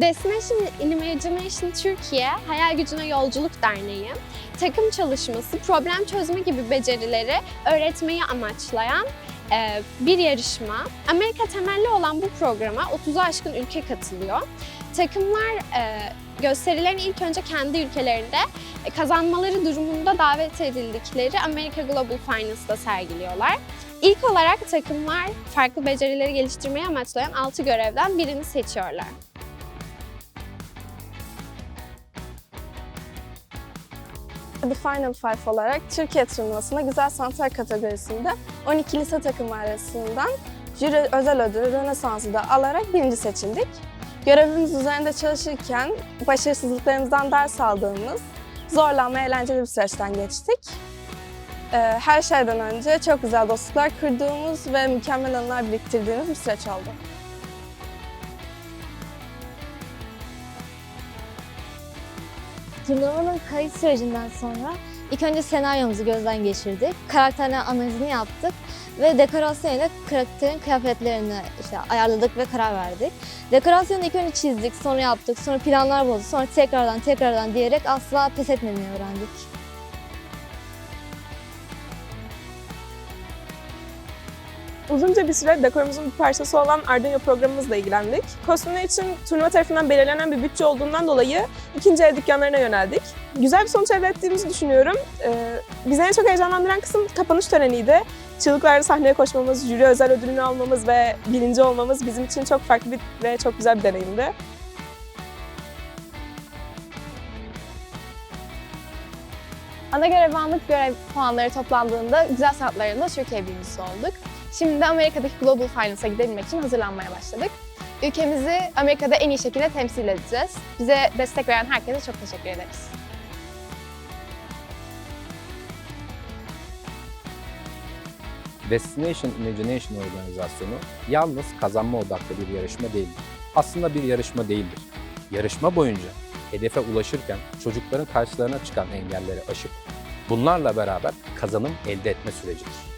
Destination Imagination Türkiye Hayal Gücüne Yolculuk Derneği, takım çalışması, problem çözme gibi becerileri öğretmeyi amaçlayan e, bir yarışma. Amerika temelli olan bu programa 30'u aşkın ülke katılıyor. Takımlar e, gösterilerin ilk önce kendi ülkelerinde e, kazanmaları durumunda davet edildikleri Amerika Global Finals'da sergiliyorlar. İlk olarak takımlar farklı becerileri geliştirmeyi amaçlayan 6 görevden birini seçiyorlar. The Final Five olarak Türkiye turnuvasında güzel sanatlar kategorisinde 12 lise takımı arasından jüri özel ödülü Rönesans'ı da alarak birinci seçildik. Görevimiz üzerinde çalışırken başarısızlıklarımızdan ders aldığımız zorlanma eğlenceli bir süreçten geçtik. Ee, Her şeyden önce çok güzel dostluklar kurduğumuz ve mükemmel anılar biriktirdiğimiz bir süreç oldu. Turnuvanın kayıt sürecinden sonra ilk önce senaryomuzu gözden geçirdik. Karakterler analizini yaptık ve dekorasyon ile karakterin kıyafetlerini işte ayarladık ve karar verdik. Dekorasyonu ilk önce çizdik, sonra yaptık, sonra planlar bozduk, sonra tekrardan tekrardan diyerek asla pes etmemeyi öğrendik. Uzunca bir süre dekorumuzun bir parçası olan Arduino programımızla ilgilendik. Kostümler için turnuva tarafından belirlenen bir bütçe olduğundan dolayı ikinci el dükkanlarına yöneldik. Güzel bir sonuç elde ettiğimizi düşünüyorum. Ee, bizi en çok heyecanlandıran kısım kapanış töreniydi. Çığlıklarla sahneye koşmamız, jüri özel ödülünü almamız ve birinci olmamız bizim için çok farklı bir ve çok güzel bir deneyimdi. Ana görev anlık görev puanları toplandığında güzel sanatlarında Türkiye birincisi olduk. Şimdi de Amerika'daki Global Finals'a gidebilmek için hazırlanmaya başladık. Ülkemizi Amerika'da en iyi şekilde temsil edeceğiz. Bize destek veren herkese çok teşekkür ederiz. Destination Imagination organizasyonu yalnız kazanma odaklı bir yarışma değildir. Aslında bir yarışma değildir. Yarışma boyunca hedefe ulaşırken çocukların karşılarına çıkan engelleri aşıp bunlarla beraber kazanım elde etme sürecidir.